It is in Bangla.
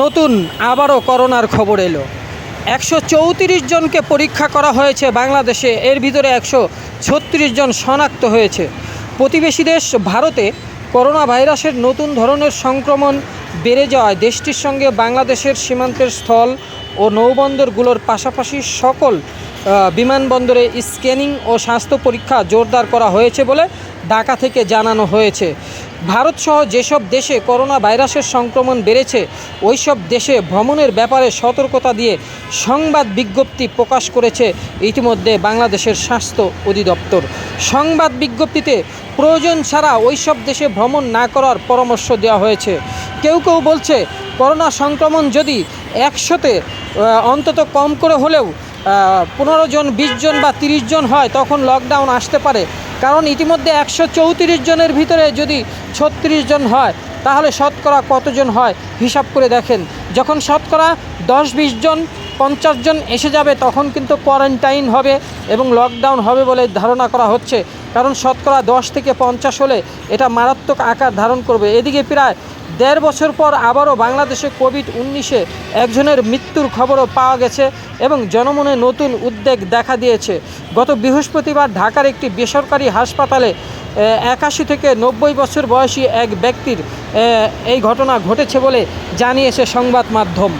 নতুন আবারও করোনার খবর এলো। একশো চৌত্রিশ জনকে পরীক্ষা করা হয়েছে বাংলাদেশে, এর ভিতরে একশো ছত্রিশ জন শনাক্ত হয়েছে। প্রতিবেশী দেশ ভারতে করোনা ভাইরাসের নতুন ধরনের সংক্রমণ বেড়ে যাওয়ায় দেশটির সঙ্গে বাংলাদেশের সীমান্তের স্থল ও নৌবন্দরগুলোর পাশাপাশি সকল বিমানবন্দরে স্ক্যানিং ও স্বাস্থ্য পরীক্ষা জোরদার করা হয়েছে বলে ঢাকা থেকে জানানো হয়েছে। ভারতসহ যেসব দেশে করোনা ভাইরাসের সংক্রমণ বেড়েছে, ওইসব দেশে ভ্রমণের ব্যাপারে সতর্কতা দিয়ে সংবাদ বিজ্ঞপ্তি প্রকাশ করেছে ইতিমধ্যে বাংলাদেশের স্বাস্থ্য অধিদপ্তর। সংবাদ বিজ্ঞপ্তিতে প্রয়োজন ছাড়া ওইসব দেশে ভ্রমণ না করার পরামর্শ দেওয়া হয়েছে। কেউ কেউ বলছে করোনা সংক্রমণ যদি একশোতে অন্তত কম করে হলেও পনেরো জন, বিশ জন বা তিরিশ জন হয়, তখন লকডাউন আসতে পারে। কারণ ইতিমধ্যে একশো চৌত্রিশ জনের ভিতরে যদি ছত্রিশ জন হয়, তাহলে শতকরা কতজন হয় হিসাব করে দেখেন। যখন শতকরা দশ, বিশ জন, পঞ্চাশ জন এসে যাবে, তখন কিন্তু কোয়ারেন্টাইন হবে এবং লকডাউন হবে বলে ধারণা করা হচ্ছে। কারণ শতকরা দশ থেকে পঞ্চাশ হলে এটা মারাত্মক আকার ধারণ করবে। এদিকে প্রায় দেড় বছর পর আবারও বাংলাদেশে কোভিড উনিশে একজনের মৃত্যুর খবরও পাওয়া গেছে এবং জনমনে নতুন উদ্বেগ দেখা দিয়েছে। গত বৃহস্পতিবার ঢাকার একটি বেসরকারি হাসপাতালে একাশি থেকে নব্বই বছর বয়সী এক ব্যক্তির এই ঘটনা ঘটেছে বলে জানিয়েছে সংবাদ মাধ্যম।